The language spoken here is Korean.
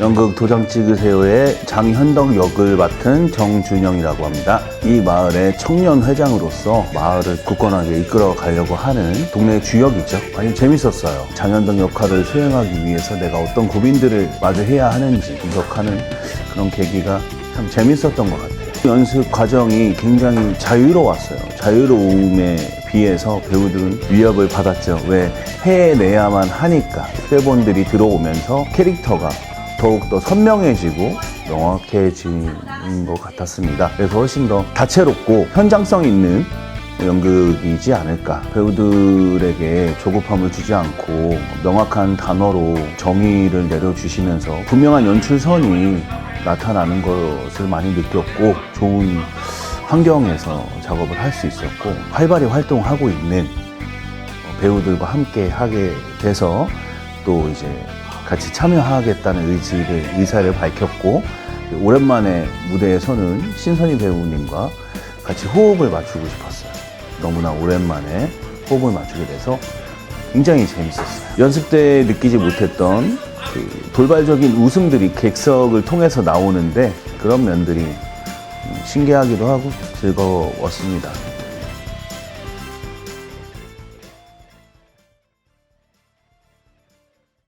연극 도장 찍으세요의 장현덕 역을 맡은 정준영이라고 합니다. 이 마을의 청년 회장으로서 마을을 굳건하게 이끌어 가려고 하는 동네 주역이죠. 아니 재밌었어요. 장현덕 역할을 수행하기 위해서 내가 어떤 고민들을 마주해야 하는지 분석하는 그런 계기가 참 재밌었던 것 같아요. 연습 과정이 굉장히 자유로웠어요. 자유로움에 비해서 배우들은 위협을 받았죠. 왜 해내야만 하니까 세본들이 들어오면서 캐릭터가 더욱더 선명해지고 명확해지는 것 같았습니다. 그래서 훨씬 더 다채롭고 현장성 있는 연극이지 않을까. 배우들에게 조급함을 주지 않고 명확한 단어로 정의를 내려주시면서 분명한 연출선이 나타나는 것을 많이 느꼈고 좋은 환경에서 작업을 할 수 있었고 활발히 활동하고 있는 배우들과 함께 하게 돼서 또 이제 같이 참여하겠다는 의지를 의사를 밝혔고 오랜만에 무대에 서는 신선희 배우님과 같이 호흡을 맞추고 싶었어요. 너무나 오랜만에 호흡을 맞추게 돼서 굉장히 재밌었어요. 연습 때 느끼지 못했던 그 돌발적인 웃음들이 객석을 통해서 나오는데 그런 면들이 음, 신기하기도 하고 즐거웠습니다.